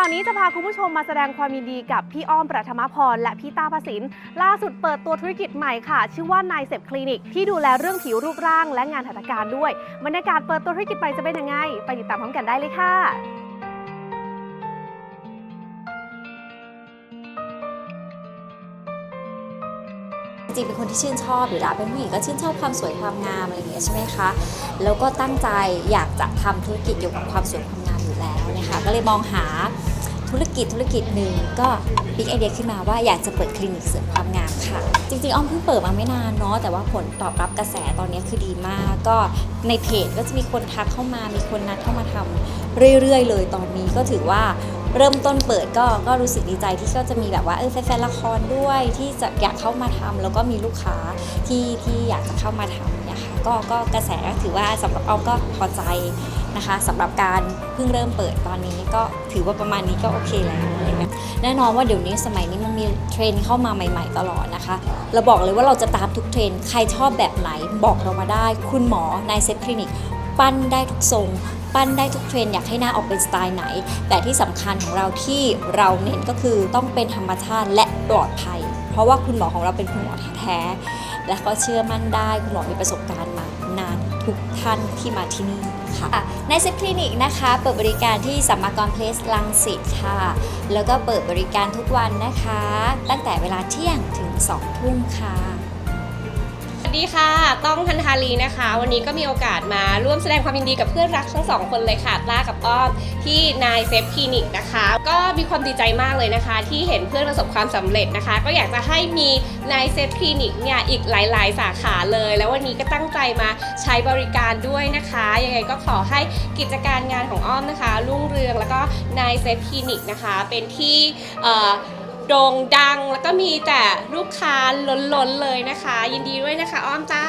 ข่าวนี้จะพาคุณผู้ชมมาแสดงความยินดีกับพี่อ้อมประธมพร และพี่ตาประสินล่าสุดเปิดตัวธุรกิจใหม่ค่ะ ชื่อว่านายเซฟคลินิก ที่ดูแลเรื่องผิวรูปร่างและงานหัตถการด้วยบรรยากาศเปิดตัวธุรกิจใหม่จะเป็นยังไง ไปติดตามพร้อมกันได้เลยค่ะจริงเป็นคนที่ชื่นชอบอยู่แล้วเป็นผู้หญิงก็ชื่นชอบความสวยความงามอะไรอย่างเงี้ยใช่ไหมคะแล้วก็ตั้งใจอยากจะทำธุรกิจเกี่ยวกับความสวยความงามอยู่แล้วนะคะก็เลยมองหา ธุรกิจธุรกิจหนึ่งก็ปิ๊กไอเดียขึ้นมาว่าอยากจะเปิดคลินิกเสริมความงามค่ะ จริงๆ อ้อมเพิ่งเปิดมาไม่นานเนาะแต่ว่าผลตอบรับกระแสตอนนี้คือดีมาก ก็ในเพจก็จะมีคนทักเข้ามามีคนนัดเข้ามาทำเรื่อยๆ เลยตอนนี้ก็ถือว่า เริ่มต้นเปิดก็ก็รู้สึกดีใจที่ก็จะมีแบบว่าเออแฟนๆละครด้วยที่จะอยากเข้ามาทำแล้วก็มีลูกค้าที่ที่อยากจะเข้ามาทำเนี่ยค่ะก็ก็กระแสถือว่าสำหรับเอาก็พอใจนะคะสำหรับการเพิ่งเริ่มเปิดตอนนี้ก็ถือว่าประมาณนี้ก็โอเคแล้วอะไรเงี้ยแน่นอนว่าเดี๋ยวนี้สมัยนี้มันมีเทรนด์เข้ามาใหม่ ๆ ตลอดนะคะ เราบอกเลยว่าเราจะตามทุกเทรนด์ใครชอบแบบไหนบอกเรามาได้ คุณหมอนายเซฟคลินิกปั้นได้ทุกทรง ปั้นได้ทุกเทรนอยากให้หน้าออกเป็นสไตล์ไหน แต่ที่สำคัญของเราที่เราเน้นก็คือต้องเป็นธรรมชาติและปลอดภัย เพราะว่าคุณหมอของเราเป็นคุณหมอแท้ๆและก็เชื่อมั่นได้คุณหมอมีประสบการณ์มานานทุกท่านที่มาที่นี่ค่ะในเซฟคลินิกนะคะ เปิดบริการที่สัมมากรเพลสลังสิตค่ะ แล้วก็เปิดบริการทุกวันนะคะ ตั้งแต่เวลาเที่ยงถึง 2 ทุ่มค่ะ วัสดีค่ะ ต้องพันธาลีนะคะ วันนี้ก็มีโอกาสมาร่วมแสดงความยินดีกับเพื่อนรักทั้งสองคนเลยค่ะต้ากับอ้อมที่นายเซฟคลินิกนะคะ ก็มีความดีใจมากเลยนะคะ ที่เห็นเพื่อนประสบความสำเร็จนะคะ ก็อยากจะให้มีนายเซฟคลินิกเนี่ยอีกหลาย ๆ สาขาเลย แล้ววันนี้ก็ตั้งใจมาใช้บริการด้วยนะคะยังไงก็ขอให้กิจการงานของอ้อมนะคะรุ่งเรืองแล้วก็นายเซฟคลินิกนะคะ เป็นที่ โด่งดัง แล้วก็มีแต่ลูกค้าล้นๆเลยนะคะ ยินดีด้วยนะคะ อ้อมจ้า